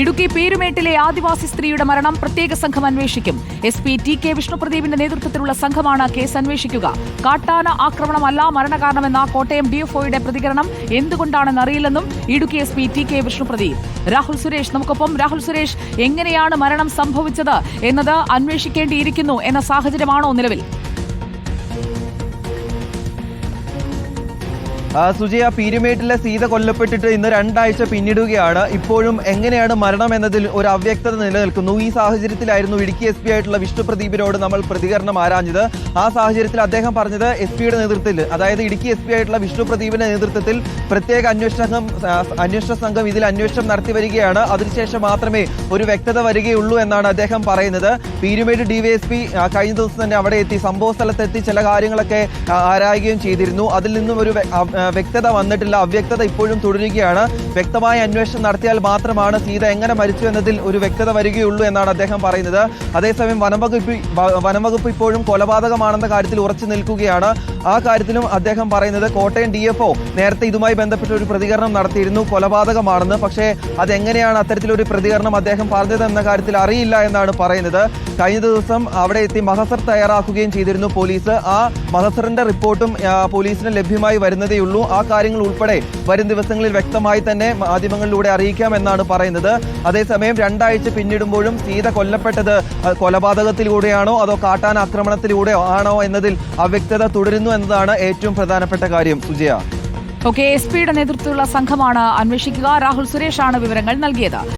ഇടുക്കി പേരുമേട്ടിലെ ആദിവാസി സ്ത്രീയുടെ മരണം പ്രത്യേക സംഘം അന്വേഷിക്കും. എസ് പി ടി കെ വിഷ്ണുപ്രദീപിന്റെ നേതൃത്വത്തിലുള്ള സംഘമാണ് കേസ് അന്വേഷിക്കുക. കാട്ടാന ആക്രമണമല്ല മരണകാരണമെന്ന കോട്ടയം ഡിഎഫ്ഒയുടെ പ്രതികരണം എന്തുകൊണ്ടാണെന്ന് അറിയില്ലെന്നും Idukki S P T K Vishnupradeep. Rahul Suresh നമുക്കൊപ്പം രാഹുൽ സുരേഷ് എങ്ങനെയാണ് മരണം സംഭവിച്ചത് എന്നത് അന്വേഷിക്കേണ്ടിയിരിക്കുന്നു എന്ന സാഹചര്യമാണോ നിലവിൽ? സുജയ പീരുമേട്ടിലെ സീത കൊല്ലപ്പെട്ടിട്ട് ഇന്ന് രണ്ടാഴ്ച പിന്നിടുകയാണ്. ഇപ്പോഴും എങ്ങനെയാണ് മരണം എന്നതിൽ ഒരു അവ്യക്തത നിലനിൽക്കുന്നു. ഈ സാഹചര്യത്തിലായിരുന്നു ഇടുക്കി എസ് പി ആയിട്ടുള്ള വിഷ്ണു പ്രദീപിനോട് നമ്മൾ പ്രതികരണം ആരാഞ്ഞത്. ആ സാഹചര്യത്തിൽ അദ്ദേഹം പറഞ്ഞത് എസ് പിയുടെ നേതൃത്വത്തിൽ അതായത് ഇടുക്കി എസ് പി ആയിട്ടുള്ള വിഷ്ണു പ്രദീപിന്റെ നേതൃത്വത്തിൽ പ്രത്യേക അന്വേഷണ അന്വേഷണ സംഘം ഇതിൽ അന്വേഷണം നടത്തി വരികയാണ്. അതിനുശേഷം മാത്രമേ ഒരു വ്യക്തത വരികയുള്ളൂ എന്നാണ് അദ്ദേഹം പറയുന്നത്. പീരുമേട് ഡിവൈഎസ്പി കഴിഞ്ഞ ദിവസം തന്നെ അവിടെ എത്തി സംഭവ സ്ഥലത്തെത്തി ചില കാര്യങ്ങളൊക്കെ ആരായുകയും ചെയ്തിരുന്നു. അതിൽ നിന്നും ഒരു വ്യക്തത വന്നിട്ടില്ല അവ്യക്തത ഇപ്പോഴും തുടരുകയാണ്. വ്യക്തമായ അന്വേഷണം നടത്തിയാൽ മാത്രമാണ് സീത എങ്ങനെ മരിച്ചു എന്നതിൽ ഒരു വ്യക്തത വരികയുള്ളൂ എന്നാണ് അദ്ദേഹം പറയുന്നത്. അതേസമയം വനംവകുപ്പ് വനംവകുപ്പ് ഇപ്പോഴും കൊലപാതകമാണെന്ന കാര്യത്തിൽ ഉറച്ചു നിൽക്കുകയാണ്. ആ കാര്യത്തിലും അദ്ദേഹം പറയുന്നത് കോട്ടയം ഡി നേരത്തെ ഇതുമായി ബന്ധപ്പെട്ട ഒരു പ്രതികരണം നടത്തിയിരുന്നു കൊലപാതകമാണെന്ന്. പക്ഷേ അതെങ്ങനെയാണ് അത്തരത്തിലൊരു പ്രതികരണം അദ്ദേഹം പറഞ്ഞതെന്ന കാര്യത്തിൽ അറിയില്ല എന്നാണ് പറയുന്നത്. കഴിഞ്ഞ ദിവസം അവിടെ എത്തി മഹസർ തയ്യാറാക്കുകയും ചെയ്തിരുന്നു പോലീസ്. ആ മഹസറിന്റെ റിപ്പോർട്ടും പോലീസിന് ലഭ്യമായി വരുന്നതേയുള്ളൂ. ആ കാര്യങ്ങൾ ഉൾപ്പെടെ വരും ദിവസങ്ങളിൽ വ്യക്തമായി തന്നെ മാധ്യമങ്ങളിലൂടെ അറിയിക്കാം എന്നാണ് പറയുന്നത്. അതേസമയം രണ്ടാഴ്ച പിന്നിടുമ്പോഴും സീത കൊല്ലപ്പെട്ടത് കൊലപാതകത്തിലൂടെയാണോ അതോ കാട്ടാൻ ആക്രമണത്തിലൂടെ ആണോ എന്നതിൽ അവ്യക്തത തുടരുന്നു എന്നതാണ് ഏറ്റവും പ്രധാനപ്പെട്ട കാര്യം. സുജയ. ഓക്കെ എസ് പിയുടെ നേതൃത്വത്തിലുള്ള സംഘമാണ് അന്വേഷിക്കുക. രാഹുൽ സുരേഷാണ് വിവരങ്ങൾ നൽകിയത്.